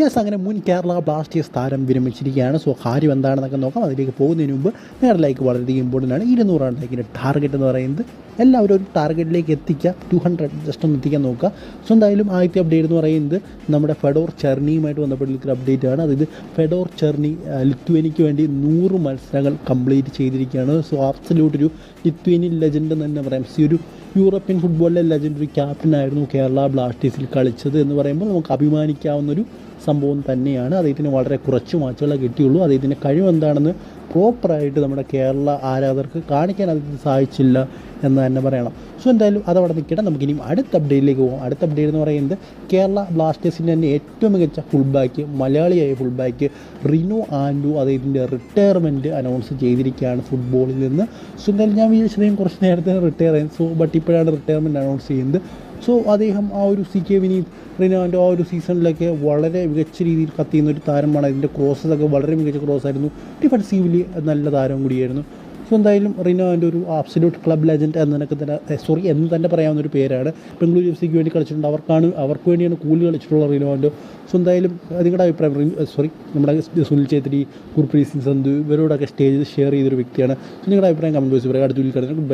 Yes അങ്ങനെ മുൻ Kerala Blasters താരം വിരമിച്ചിരിക്കുകയാണ്. സോ കാര്യം എന്താണെന്നൊക്കെ നോക്കാം. അതിലേക്ക് പോകുന്നതിന് മുമ്പ് നേരെ ലൈക്ക് വളരെയധികം ഇമ്പോർട്ടന്റ് ആണ്. ഇരുന്നൂറാണ് ലൈക്കിന്റെ ടാർഗറ്റ് എന്ന് പറയുന്നത്. എല്ലാവരും ഒരു ടാർഗറ്റിലേക്ക് എത്തിക്കുക. ടു ഹൺഡ്രഡ് ജസ്റ്റ് ഒന്ന് എത്തിക്കാൻ നോക്കുക. സോ എന്തായാലും ആദ്യത്തെ അപ്ഡേറ്റ് എന്ന് പറയുന്നത് നമ്മുടെ ഫെഡോർ ചെർണിയുമായിട്ട് ബന്ധപ്പെട്ടുള്ള അപ്ഡേറ്റ് ആണ്. അതായത് ഫെഡോർ ചെർണി ലിത്വേനിക്ക് വേണ്ടി നൂറ് മത്സരങ്ങൾ കംപ്ലീറ്റ് ചെയ്തിരിക്കുകയാണ്. സോ ആബ്സല്യൂട്ട് ഒരു ലിത്വേനിയൻ ലെജൻഡ് എന്ന് തന്നെ പറയാം. സി ഒരു യൂറോപ്യൻ ഫുട്ബോളിലെ ലെജൻഡ് ഒരു ക്യാപ്റ്റനായിരുന്നു കേരള ബ്ലാസ്റ്റേഴ്സിൽ കളിച്ചത് എന്ന് പറയുമ്പോൾ നമുക്ക് അഭിമാനിക്കാവുന്നൊരു സംഭവം തന്നെയാണ്. അദ്ദേഹത്തിന് വളരെ കുറച്ച് മാച്ചുകളെ കിട്ടിയുള്ളൂ. അദ്ദേഹത്തിന്റെ കഴിവെന്താണെന്ന് പ്രോപ്പറായിട്ട് നമ്മുടെ കേരള ആരാധകർക്ക് കാണിക്കാൻ അദ്ദേഹത്തിന് സാധിച്ചില്ല എന്ന് തന്നെ പറയണം. സോ എന്തായാലും അതവിടെ നിൽക്കട്ടെ. നമുക്കിനി അടുത്ത അപ്ഡേറ്റിലേക്ക് പോകാം അടുത്ത അപ്ഡേറ്റ് എന്ന് പറയുന്നത് കേരള ബ്ലാസ്റ്റേഴ്സിന്റെ തന്നെ ഏറ്റവും മികച്ച ഫുൾ ബാക്ക് മലയാളിയായ ഫുൾ ബാക്ക് റിനു ആൻഡു അദ്ദേഹത്തിന്റെ റിട്ടയർമെന്റ് അനൗൺസ് ചെയ്തിരിക്കുകയാണ് ഫുട്ബോളിൽ നിന്ന്. സോ എന്തായാലും ഞാൻ വിചാരിച്ചതെയും കുറച്ച് നേരത്തെ റിട്ടയർ ആയി സോ ബട്ട് ഇപ്പോഴാണ് റിട്ടയർമെന്റ് അനൗൺസ് ചെയ്യുന്നത്. സോ അദ്ദേഹം ആ ഒരു സി കെ വിനീത് റിനാൻഡോ ആ ഒരു സീസണിലൊക്കെ വളരെ മികച്ച രീതിയിൽ കത്തിയുന്ന ഒരു താരമാണ്. അതിന്റെ ക്രോസസ് ഒക്കെ വളരെ മികച്ച ക്രോസ് ആയിരുന്നു. ഡിഫൻസീവ്ലി നല്ല താരം കൂടിയായിരുന്നു. സോ എന്തായാലും റിനോന്റെ ഒരു ആബ്സല്യൂട്ട് ക്ലബ് ലെജൻഡ് എന്നൊക്കെ തന്നെ സോറി എന്ന് തന്നെ പറയാവുന്ന ഒരു പേരാണ്. ബംഗളൂരു എഫ് സിക്ക് വേണ്ടി കളിച്ചിട്ടുണ്ട്. അവർക്കാണ് അവർക്ക് വേണ്ടിയാണ് കൂടുതൽ കളിച്ചിട്ടുള്ള റിനോന്റെ സോ എന്തായാലും നിങ്ങളുടെ അഭിപ്രായം സോറി നമ്മുടെ സുനിൽ ഛേത്രി ഗുർപ്രീത് സിംഗ് സന്ധു ഇവരോടൊക്കെ സ്റ്റേജ് ഷെയർ ചെയ്തൊരു വ്യക്തിയാണ്. സോ നിങ്ങളുടെ അഭിപ്രായം കമന്റ് ബോക്സിൽ പറയാം. അടുത്ത വീട്ടിൽ